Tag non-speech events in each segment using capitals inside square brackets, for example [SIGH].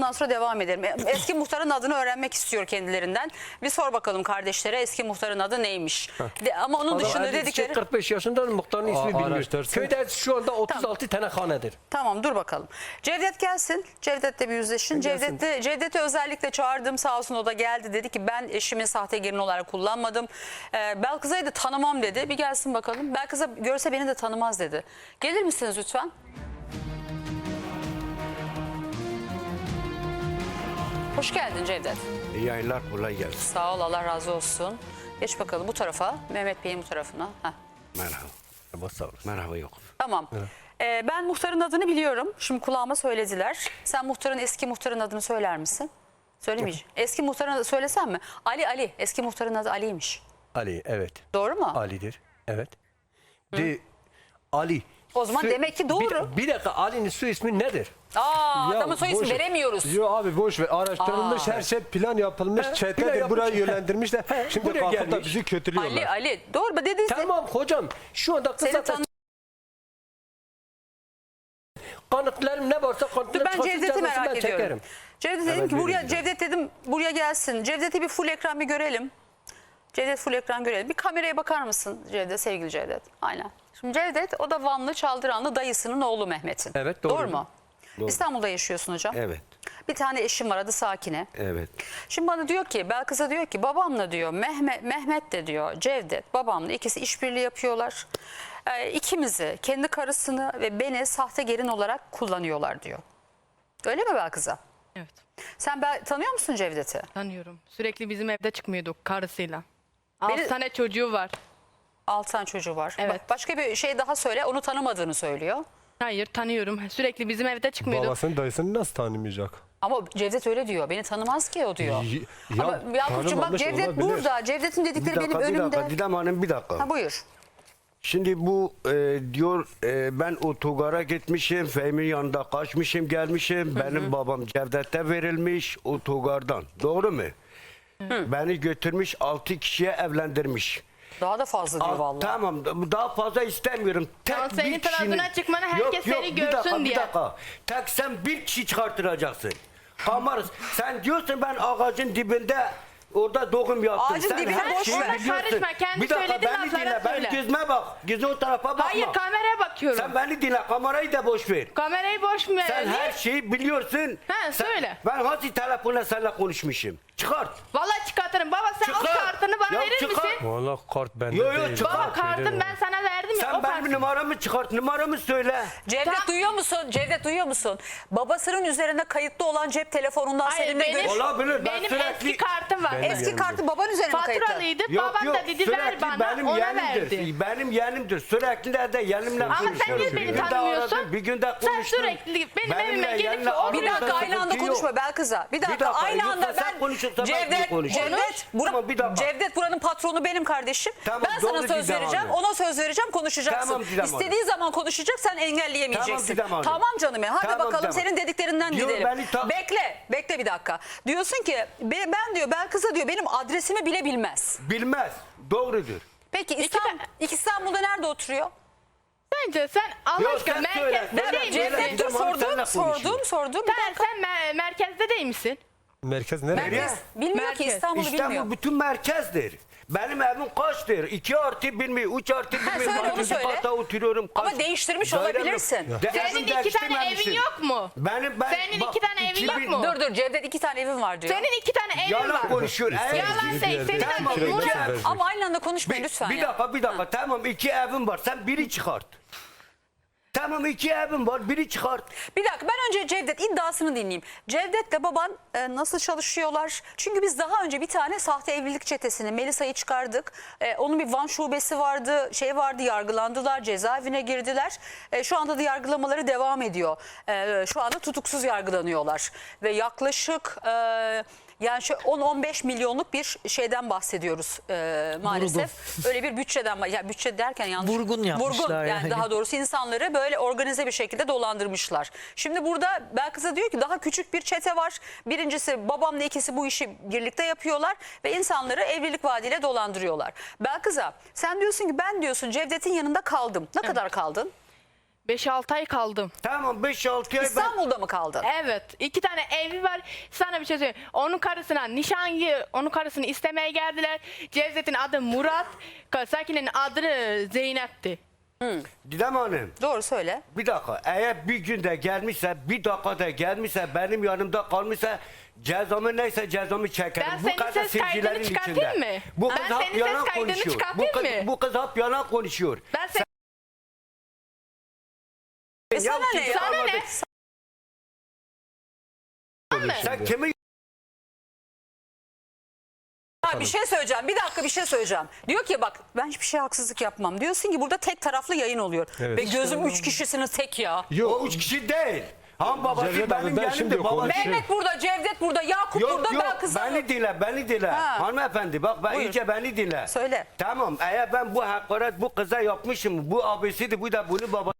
Ondan sonra devam edelim. E, Eski muhtarın adını öğrenmek istiyor kendilerinden. Bir sor bakalım kardeşlere eski muhtarın adı neymiş. De- ama onun dışında Adam dedikleri... 45 yaşında muhtarın ismi Aa, bilmiyor. araştırsın. Köyde şu anda 36 tane hanedir. Tamam dur bakalım. Cevdet gelsin. Cevdet'le bir yüzleşin. Gelsin. Cevdet'te Cevdet'i özellikle çağırdım. Sağ olsun o da geldi. Dedi ki ben eşimi sahte gelin olarak kullanmadım. Ee, Belkıza'yı da tanımam dedi. Bir gelsin bakalım. Belkıza görse beni de tanımaz dedi. Gelir misiniz lütfen? Hoş geldin Cevdet. İyi yayınlar kolay gelsin. Sağ ol Allah razı olsun. Geç bakalım bu tarafa. Mehmet Bey'in bu tarafına. Heh. Merhaba. Ama sağ olasın. Merhaba yok. Tamam. Ee, ben muhtarın adını biliyorum. Şimdi kulağıma söylediler. Sen muhtarın eski muhtarın adını söyler misin? Söylemeyeceğim. Eski muhtarın adı söylesem mi? Ali Ali. Eski muhtarın adı Ali'ymiş. Ali evet. Doğru mu? Ali'dir. Evet. De Ali. O zaman demek ki doğru. Bir, bir dakika Ali'nin soy ismi nedir? Aa, Ya, adamın soy ismi boş- veremiyoruz. Yo abi boş ver. Araştırılmış her şey plan yapılmış. He, plan Çetedir yapmış. buraya yönlendirmişler. He, Şimdi buraya kalkıp da gelmiş. bizi kötülüyorlar. Ali Ali. Doğru mu dedin? Tamam hocam şu anda Seni kısa tanı- kanıtlarım ne varsa Dur kanıtları ben çıkarsın, Cevdet'i cezasını merak ben ediyorum. Cevdet dedim ki buraya. Cevdet dedim buraya gelsin. Cevdet'i bir full ekran bir görelim. Cevdet full ekran görelim. Bir kameraya bakar mısın Cevdet sevgili Cevdet? Aynen. Şimdi Cevdet o da Vanlı Çaldıranlı dayısının oğlu Mehmet'in. Evet, doğru. Doğru mu? İstanbul'da yaşıyorsun hocam. Evet. Bir tane eşim var adı Sakine. Evet. Şimdi bana diyor ki Belkıs'a diyor ki babamla diyor Mehmet, Mehmet de diyor Cevdet babamla ikisi işbirliği yapıyorlar. Ee, ikimizi kendi karısını ve beni sahte gelin olarak kullanıyorlar diyor. Öyle mi Belkıs'a? Evet. Sen Bel- tanıyor musun Cevdet'i? Tanıyorum. Sürekli bizim evde çıkmıyorduk karısıyla. Beni- Altı tane çocuğu var. Altı tane çocuğu var. Evet. Bak, başka bir şey daha söyle onu tanımadığını söylüyor. Hayır tanıyorum. Sürekli bizim evde çıkmıyorduk. Babasının dayısını nasıl tanımayacak? Ama Cevdet öyle diyor. Beni tanımaz ki o diyor. Y- Ama ya, Yakup'cum bak tanımamış Cevdet olabilir. burada. Cevdet'in Bir dedikleri dakika, benim bir önümde. dakika. Didem Hanım bir dakika. Ha buyur. Şimdi bu e, diyor e, ben otogara gitmişim, Fehmi'nin yanında kaçmışım, gelmişim. Benim babam Cevdet'e verilmiş otogardan. Doğru mu? Beni götürmüş, altı kişiye evlendirmiş. Daha da fazla diyor Al- vallahi. Tamam daha fazla istemiyorum. Tek Tamam, senin bir tarafına çıkmanı herkes seni bir dakika, görsün bir diye. dakika. Tek sen bir kişi çıkartıracaksın. Kamarız. Sen diyorsun ben ağacın dibinde orada doğum yaptım. Ağacın sen dibine her boş şeyi ver. biliyorsun. Karışma, kendi bir dakika söylediğin beni laflara dinle. Söyle. gözüme bak. Gözü o tarafa bakma. Hayır kameraya bakıyorum. sen beni dinle. Kamerayı da boş ver. Kamerayı boş mu Sen her şeyi biliyorsun. Ha, Sen- söyle. Ben hangi telefonla seninle konuşmuşum? Çıkart. Vallahi çıkartırım. Baba sen o Çıkar. kartını bana Ya verir çıkar. misin? Valla kart bende Yo, yo, değil. çıkar. Baba kartım ben sana verdim ya Sen o benim kartı. numaramı çıkart. Numaramı söyle. Cevdet Tamam. duyuyor musun? Cevdet duyuyor musun? Babasının üzerinde kayıtlı olan cep telefonundan Hayır seninle benim, görüş... Olabilir, ben benim sürekli- eski kartım var. Eski kartı baban üzerine mi kayıtlı? Faturalıydı. Babam da dedi ver sürekli bana benim ona yeğenimdir. verdi. Benim yeğenimdir. Sürekli de, de yeğenimle Ama sen konuşuyorum. niye Bir beni gün de tanımıyorsun? aradım, Bir günde Sen konuştum. sürekli benim evime gelip yeğenimle oturuyorsun. Bir dakika aynı anda konuşma Belkız'a. Bir dakika, dakika, aynı anda sen ben ben Cevdet, konuşurum. Cevdet, bura- Tamam, bir dakika. Cevdet buranın patronu benim kardeşim. Tamam, ben sana söz Didem vereceğim. Hanım. Ona söz vereceğim konuşacaksın. Tamam, Didem Hanım. İstediği zaman konuşacak sen engelleyemeyeceksin. Tamam, Didem Hanım. Canım ya. Hadi Tamam, bakalım Didem senin dediklerinden Diyor, gidelim. beni ta- Bekle. Bekle bir dakika. Diyorsun ki be- ben diyor Belkıs'a diyor benim adresimi bile bilmez. Bilmez. Doğrudur. Peki İstanbul, İstanbul'da nerede oturuyor? Bence sen Allah Yok, aşkına sen söyle, merkezde söyle, değil söyle. misin? Cevdet dur Didem Hanım sordum, konuşuyor. sordum, sordum. Bir Sen, dakika. sen me- merkezde değil misin? Merkez nereye? Merkez bilmiyor ki Merkez. İstanbul'u İstanbul bilmiyor. bütün merkezdir. Benim evim kaçtır? 2 artı 1 mi? 3 artı 1 mi? söyle, onu Altıncı söyle. katta oturuyorum. Ama Kaç- değiştirmiş Dairem olabilirsin. De- Senin iki tane değiştirmemişim. evin yok mu? Benim ben Senin bak, iki tane evin yok 2000 mu? Dur dur Cevdet iki tane evim var diyor. Senin iki tane evin Yalan var. konuşuyor. Evet. Yalan değil. Senin Tamam, de bir Murat- dakika. Ama aynı anda konuşmayın Bir, lütfen bir ya. dakika bir dakika tamam iki evim var sen biri çıkart. Tamam iki evim var biri çıkart. Bir dakika ben önce Cevdet iddiasını dinleyeyim. Cevdet'le baban e, nasıl çalışıyorlar? Çünkü biz daha önce bir tane sahte evlilik çetesini Melisa'yı çıkardık. E, onun bir Van şubesi vardı, şey vardı yargılandılar, cezaevine girdiler. E, şu anda da yargılamaları devam ediyor. E, şu anda tutuksuz yargılanıyorlar. Ve yaklaşık... E, yani şu 10-15 milyonluk bir şeyden bahsediyoruz e, maalesef. Öyle bir bütçeden, ya bütçe derken yanlış. Vurgun yapmışlar Vurgun yani, yani. daha doğrusu insanları böyle organize bir şekilde dolandırmışlar. Şimdi burada Belkıs'a diyor ki daha küçük bir çete var. Birincisi babamla ikisi bu işi birlikte yapıyorlar ve insanları evlilik vaadiyle dolandırıyorlar. Belkıs'a sen diyorsun ki ben diyorsun Cevdet'in yanında kaldım. Ne kadar kaldın? 5-6 ay kaldım. Tamam 5-6 ay ben... İstanbul'da mı kaldın? Evet. iki tane evi var. Sana bir şey söyleyeyim. Onun karısına nişangı, onun karısını istemeye geldiler. Cevdet'in adı Murat. Sakine'nin adı Zeynep'ti. Didem Hanım Doğru söyle. bir dakika eğer bir günde gelmişse bir dakikada gelmişse benim yanımda kalmışsa cezamı neyse cezamı çekerim. Ben bu senin kadar ses kaydını seyircilerin çıkartayım içinde. mı? Bu Ben kız senin hep ses yalan kaydını konuşuyor. Bu çıkartayım kız, mı? bu kız hep yalan konuşuyor. Ben sen, E sana ne ya? Sana ne? Sen kimi Ha, bir şey söyleyeceğim. Bir dakika bir şey söyleyeceğim. Diyor ki bak ben hiçbir şey haksızlık yapmam. Diyorsun ki burada tek taraflı yayın oluyor. Evet. Ve gözüm üç kişisiniz tek ya. Yok. O üç kişi değil. Han babası Cevdet abi, benim ben şimdi yerimdi. Konuşayım. Mehmet burada, Cevdet burada, Yakup Yok burada, yok ben kızım. beni dinle beni dinle. Ha. Hanımefendi bak ben Buyur. iyice beni dinle. Söyle. Tamam eğer ben bu hakaret bu kıza yapmışım bu abisiydi bu da bunu baba.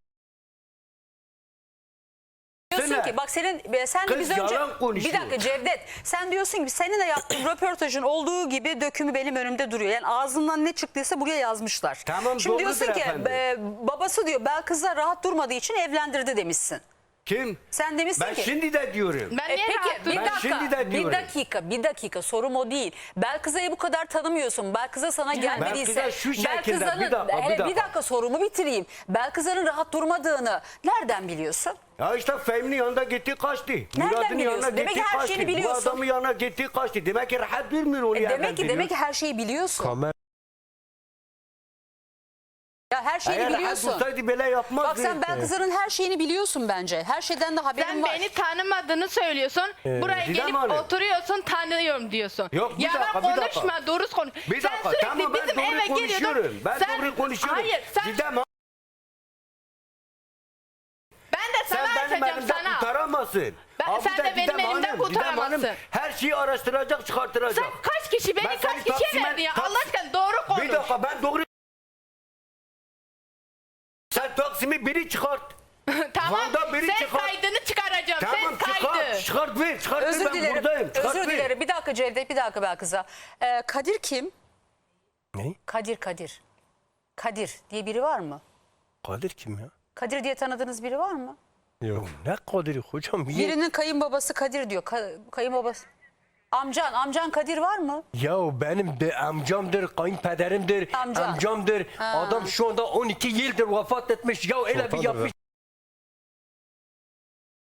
Diyorsun ki bak senin sen de Kız biz önce yalan konuşuyor. bir dakika Cevdet sen diyorsun ki senin de yaptığın [COUGHS] röportajın olduğu gibi dökümü benim önümde duruyor. Yani ağzından ne çıktıysa buraya yazmışlar. Tamam, Şimdi doğrudur diyorsun ki efendim. e, babası diyor kızla rahat durmadığı için evlendirdi demişsin. Kim? Sen demişsin Ben ki şimdi de diyorum. ben E niye peki rahat bir? Ben dakika, şimdi de bir diyorum. dakika, bir dakika sorum o değil. Belkıza'yı bu kadar tanımıyorsun. Belkıza sana gelmediyse. Belkıza şu şekilde, bir dakika, bir Hele bir dakika. dakika sorumu bitireyim. Belkıza'nın rahat durmadığını nereden biliyorsun? Ya işte Fehmi'nin yanında gitti kaçtı. Murat'ın biliyorsun? yanına Demek gitti ki her kaçtı. şeyini Bu biliyorsun. adamın yanına gitti kaçtı. Demek ki rahat durmuyor onu E demek ki evlendiriyor. demek ki her şeyi biliyorsun. Kamer ya her şeyini Eğer rahat biliyorsun. dursaydı böyle yapmazdı. Bak sen Belkıza'nın her şeyini biliyorsun bence. Her şeyden de haberin Sen var. beni tanımadığını söylüyorsun. Buraya Didem gelip Hanım. oturuyorsun tanıyorum diyorsun. Yok, bir Yalan dakika, bir dakika. konuşma, doğru konuş. Bir sen dakika sürekli tamam ben bizim doğru eve konuşuyorum. Ben Sen- doğru konuşuyorum. Hayır sen, Didem kurtaramazsın. Ben- Abi sen de benim elimden kurtaramazsın. her şeyi araştıracak çıkartıracak. Sen kaç kişi, beni Ben kaç seni kişiye Taksim'e- verdin ya? Tak- Allah aşkına doğru konuş. Bir dakika ben doğru... Sen Taksim'i biri çıkart. [LAUGHS] tamam, Van'da biri ses çıkar. kaydını çıkaracağım, Tamam ses çıkart. kaydı. Çıkart ver. Çıkart ver Özür ben dilerim. buradayım. Çıkart Özür ver. dilerim. Bir dakika Cevdet, bir dakika Belkız'a. Ee, Kadir kim? ne? Kadir Kadir. Kadir diye biri var mı? Kadir kim ya? Kadir diye tanıdığınız biri var mı? Yok. Ne Kadir'i hocam? Ye- Birinin kayınbabası Kadir diyor. Ka- kayınbabası. Amcan, amcan Kadir var mı? Ya benim de amcamdır, kayınpederimdir, Amca. amcamdır. Adam şu anda 12 yıldır vefat etmiş. Ya öyle bir Sultandır yapmış.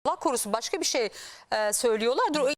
Allah korusun başka bir şey e, söylüyorlardır. O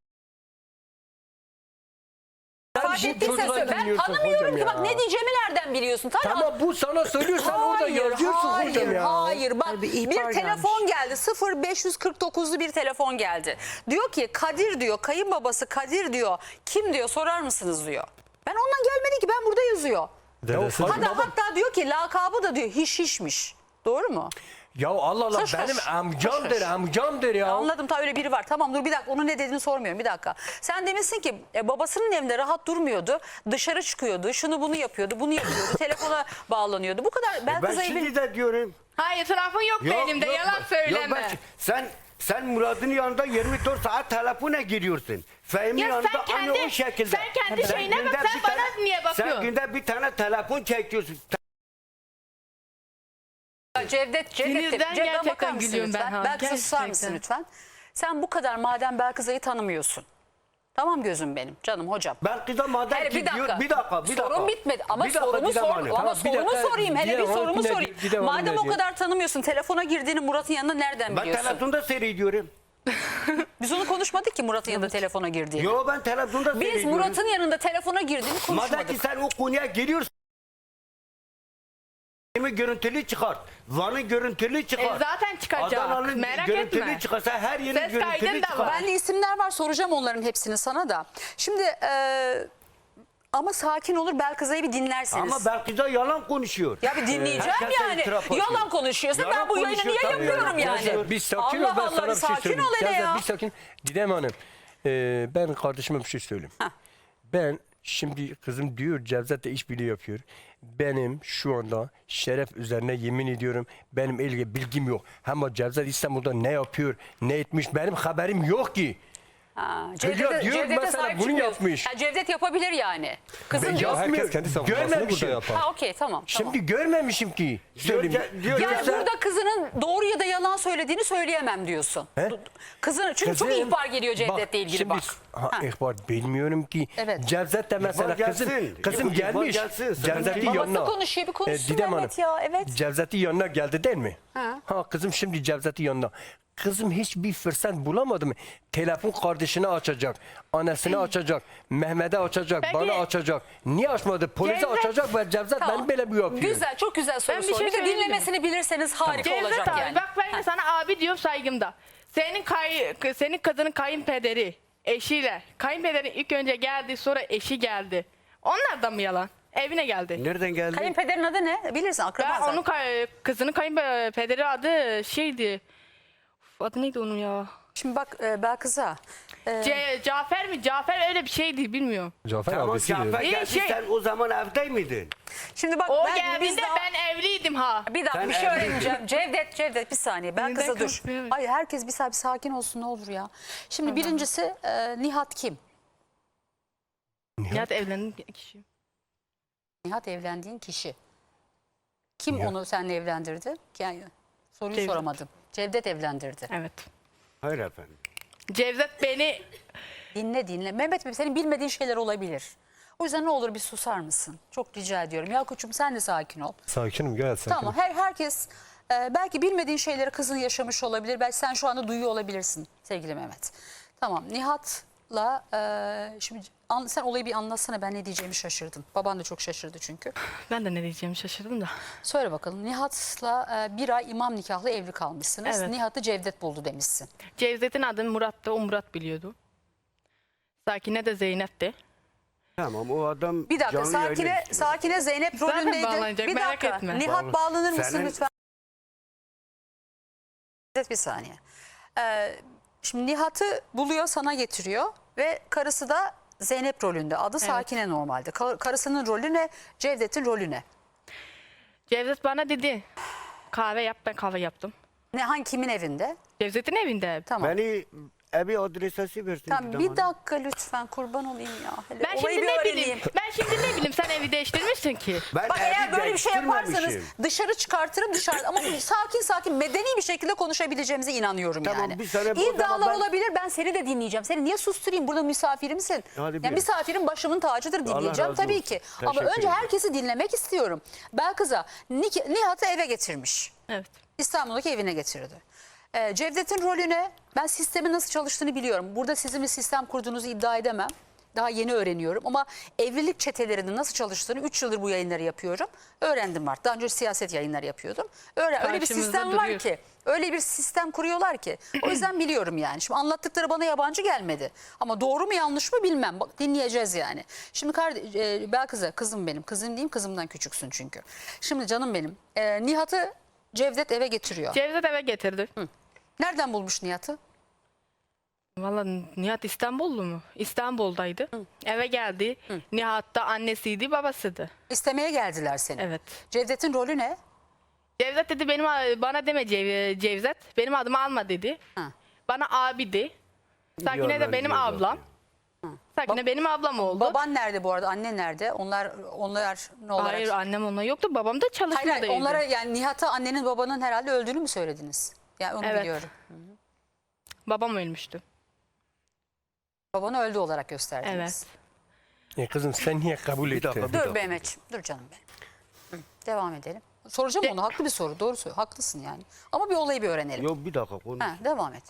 Sen fark bu ettiysen çocuğa söyle. Ben dinliyorsun tanımıyorum hocam ki bak ya. ne diyeceğimi nereden biliyorsun? Tamam. Tamam bu sana söylüyor sen orada yazıyorsun hayır, hocam ya. Hayır bak Hayır, bir, bir ihbar telefon geldi 0549'lu bir telefon geldi. Diyor ki Kadir diyor kayınbabası Kadir diyor kim diyor sorar mısınız diyor. Ben ondan gelmedi ki ben burada yazıyor. Dedesi- Hatta, hatta diyor ki lakabı da diyor hiş hişmiş. Doğru mu? Ya Allah Allah Hoş, benim hoş. amcamdır Hoş, hoş. amcamdır ya. Anladım ta öyle biri var. Tamam dur bir dakika onun ne dediğini sormuyorum bir dakika. Sen demişsin ki e, babasının evinde rahat durmuyordu. Dışarı çıkıyordu. Şunu bunu yapıyordu. Bunu yapıyordu. [LAUGHS] telefona bağlanıyordu. Bu kadar. Ben, Ben kıza şimdi evin... de diyorum. Hayır tarafın yok, benim de yok, yalan yok söyleme. ben- sen sen Murat'ın yanında 24 saat telefona giriyorsun. Fehmi Ya yanında sen kendi- aynı o şekilde. sen kendi şeyine bak, günde sen bir bana tane- niye Sen bakıyorsun? günde bir tane telefon çekiyorsun. Cevdet, Cevdet, Sinirden Cevdet gerçekten bakar mısın gülüyorum ben lütfen? ha, Belkıs'a susar gerçekten. mısın lütfen? Sen bu kadar madem Belkısa'yı tanımıyorsun. Tamam gözüm benim canım hocam. Ben kıza madem Hayır, ki bir dakika. diyor bir dakika bir dakika. Sorum bitmedi ama Bir dakika, sorumu Didem sor Hanım. ama Tamam, bir sorumu dakika, sorayım hele bir Hanım sorumu ne sorayım. Didem Hanım Madem ne o kadar tanımıyorsun telefona girdiğini Murat'ın yanında nereden Ben biliyorsun? telefonda seyrediyorum. [LAUGHS] Biz onu konuşmadık ki Murat'ın yanında telefona girdiğini. Yo ben telefonda Biz seyrediyorum. Murat'ın yanında telefona girdiğini Madem konuşmadık. ki sen o konuya giriyorsun. Kimi görüntülü çıkart. Van'ı görüntülü çıkart. E, zaten çıkacak, Adana'nın merak görüntülü etme. çıkarsa her yerin Ses kaydın görüntülü da çıkart. var. Bende isimler var soracağım onların hepsini sana da. Şimdi e, ama sakin olur Belkıza'yı bir dinlersiniz. Ama belki de yalan konuşuyor. Ya bir dinleyeceğim Herkese yani. itiraf. Yalan konuşuyorsa Yalan ben bu yayını konuşuyor niye tabii yapıyorum ya. yani? Cevdet, bir sakin Allah ol ben Allah, sana bir şey sakin söyleyeyim. ol hele ya. bir sakin. Didem Hanım e, ben kardeşime bir şey söyleyeyim. Ben şimdi kızım diyor Cevdet de işbirliği yapıyor. Benim şu anda şeref üzerine yemin ediyorum benim ilgi bilgim yok. Ama Cevdet İstanbul'da ne yapıyor ne etmiş benim haberim yok ki. Ha, Ya Cevdet'e, diyor Cevdet'e mesela sahip bunu çıkmıyor. yapmış. Ha, Cevdet yapabilir yani. Kızın yapmıyor. Herkes kendi savunmasını burada Görmemişim. yapar. Ha okey tamam. Şimdi tamam. görmemişim ki. Söyleyeyim. Diyor- diyor- Yani Görse- burada kızının doğru ya da yalan söylediğini söyleyemem diyorsun. He? Kızın çünkü çok Kızım, ihbar geliyor Cevdet'le ilgili şimdi, bak. Ha, Ha. ihbar bilmiyorum ki. Evet. Cevdet de mesela İhbar kızım, gelsin. kızım İhbar gelmiş. gelsin. Sen Cevdet'in Babası yanına. konuşuyor, bir konuşsun Didem Mehmet ya, evet. Cevdet'in yanına geldi değil mi? Ha. Ha kızım şimdi Cevdet'in yanına. Kızım hiçbir fırsat bulamadı mı? Telefon kardeşine açacak, annesine açacak, Mehmet'e açacak, Peki. bana açacak. Niye açmadı? Polise Cevdet- açacak ve Cevdet Tamam. beni böyle bir yapıyor. Güzel, çok güzel soru Ben bir sor. şey Bir de söyleyeyim mi? dinlemesini bilirseniz harika Cevdet olacak abi yani. bak ben de sana abi diyorum saygımda. Senin kay senin kadının kayınpederi eşiyle kayınpederin ilk önce geldi sonra eşi geldi. Onlar da mı yalan? Evine geldi. Nereden geldi? Kayınpederin adı ne? Bilirsin akraba Ben zaten. onun kay- kızının kayınpederi adı şeydi. Adı neydi onun ya? Şimdi bak e, Belkız'a. e, Ce- Cafer mi? Cafer öyle bir şeydi bilmiyorum. Cafer Tamam abisi diyor. Cafer İyi geldi şey- sen o zaman evde miydin? şimdi bak O ben, biz geldiğinde daha- ben evliydim ha. Bir dakika Sen bir şey evliydin. öğreneceğim. Cevdet, Cevdet bir saniye. Ben Neden kıza dur. Hayır herkes bir bir sakin olsun ne olur ya. Şimdi birincisi e, Nihat kim? Nihat evlendi kişi. Nihat evlendiğin kişi. Kim Nihat. onu seninle evlendirdi? Yani soruyu Cevdet. soramadım. Cevdet evlendirdi. Evet. Hayır efendim. Cevdet beni Dinle dinle. Mehmet Bey senin bilmediğin şeyler olabilir. O yüzden ne olur bir susar mısın? Çok rica ediyorum. Yakup'cum sen de sakin ol. Sakinim gayet sakinim. Tamam her herkes e, belki bilmediğin şeyleri kızın yaşamış olabilir. Belki sen şu anda duyuyor olabilirsin sevgili Mehmet. Tamam Nihat'la e, şimdi an- sen olayı bir anlatsana ben ne diyeceğimi şaşırdım. Baban da çok şaşırdı çünkü. ben de ne diyeceğimi şaşırdım da. Söyle bakalım Nihat'la e, bir ay imam nikahlı evli kalmışsınız. Evet. Nihat'ı Cevdet buldu demişsin. Cevdet'in adı Murat'tı. O Murat biliyordu. Sakine de Zeynep'ti. Tamam o adam Bir dakika canlı yayına Sakine. Sakine Zeynep Zaten rolündeydi. bağlanacak, Bir merak dakika etme. Nihat Bağlan- bağlanır mısın Senin- lütfen? Bir saniye. Ee, şimdi Nihat'ı buluyor sana getiriyor ve karısı da Zeynep rolünde. Adı Sakine normalde. Ka- karısının rolü ne? Cevdet'in rolü ne? Cevdet bana dedi. Kahve yap ben kahve yaptım. Ne hangi kimin evinde? Cevdet'in evinde. Tamam. Beni evi adresesi versin. Tamam bir dakika lütfen kurban olayım ya. Hele Ben olayı şimdi bir ne öğreneyim. bileyim. Ben şimdi ne bileyim sen evi değiştirmişsin ki. Ben Bak eğer böyle bir şey yaparsanız dışarı çıkartırım dışarı ama sakin sakin medeni bir şekilde konuşabileceğimize inanıyorum Tamam, yani. bir sene bu İddialar ben- olabilir ben seni de dinleyeceğim. Seni niye susturayım burada misafirimsin. Hadi yani buyur. misafirin başımın tacıdır dinleyeceğim razı tabii olsun. ki. Ama Teşekkür önce ederim. herkesi dinlemek istiyorum. Belkız'a Nik- Nihat'ı eve getirmiş. Evet. İstanbul'daki evine getirdi. Ee, Cevdet'in rolü ne? Ben sistemin nasıl çalıştığını biliyorum. Burada sizin bir sistem kurduğunuzu iddia edemem. Daha yeni öğreniyorum ama evlilik çetelerinin nasıl çalıştığını 3 yıldır bu yayınları yapıyorum. Öğrendim artık. Daha önce siyaset yayınları yapıyordum. Öğren, öyle bir sistem var duruyor. ki. Öyle bir sistem kuruyorlar ki. O yüzden biliyorum yani. Şimdi anlattıkları bana yabancı gelmedi. Ama doğru mu yanlış mı bilmem. Bak dinleyeceğiz yani. Şimdi kardeş, e, Belkız'a kızım benim. Kızım diyeyim kızımdan küçüksün çünkü. Şimdi canım benim. E, Nihat'ı Cevdet eve getiriyor. Cevdet eve getirdi. Nereden bulmuş Nihat'ı? Vallahi Nihat İstanbullu mu? İstanbul'daydı. Eve geldi. Nihat da annesiydi, babasıydı. İstemeye geldiler seni. Evet. Cevdet'in rolü ne? Cevdet dedi benim bana deme Cev- Cevdet. Benim adımı alma dedi. Ha. Bana abidi. Sakine Biliyorlar, de benim biliyorlar. ablam. Sakine benim ablam oldu. Baban nerede bu arada? Annen nerede? Onlar onlar ne olarak? Hayır annem onunla yoktu. Babam da Hayır, çalışmadaydı. hayır, onlara yani Nihat'a annenin babanın herhalde öldüğünü mü söylediniz? Yani onu Evet. biliyorum. Babam ölmüştü. Babanı öldü olarak gösterdiniz. Evet. E kızım sen niye kabul Bir ettin? dakika, bir Dur dakika. Mehmetciğim, dur canım benim. Hı, Devam edelim. Soracağım onu, haklı bir soru, doğru söylüyor, haklısın yani. Ama bir olayı bir öğrenelim. Yok bir dakika konuş. Ha, devam et.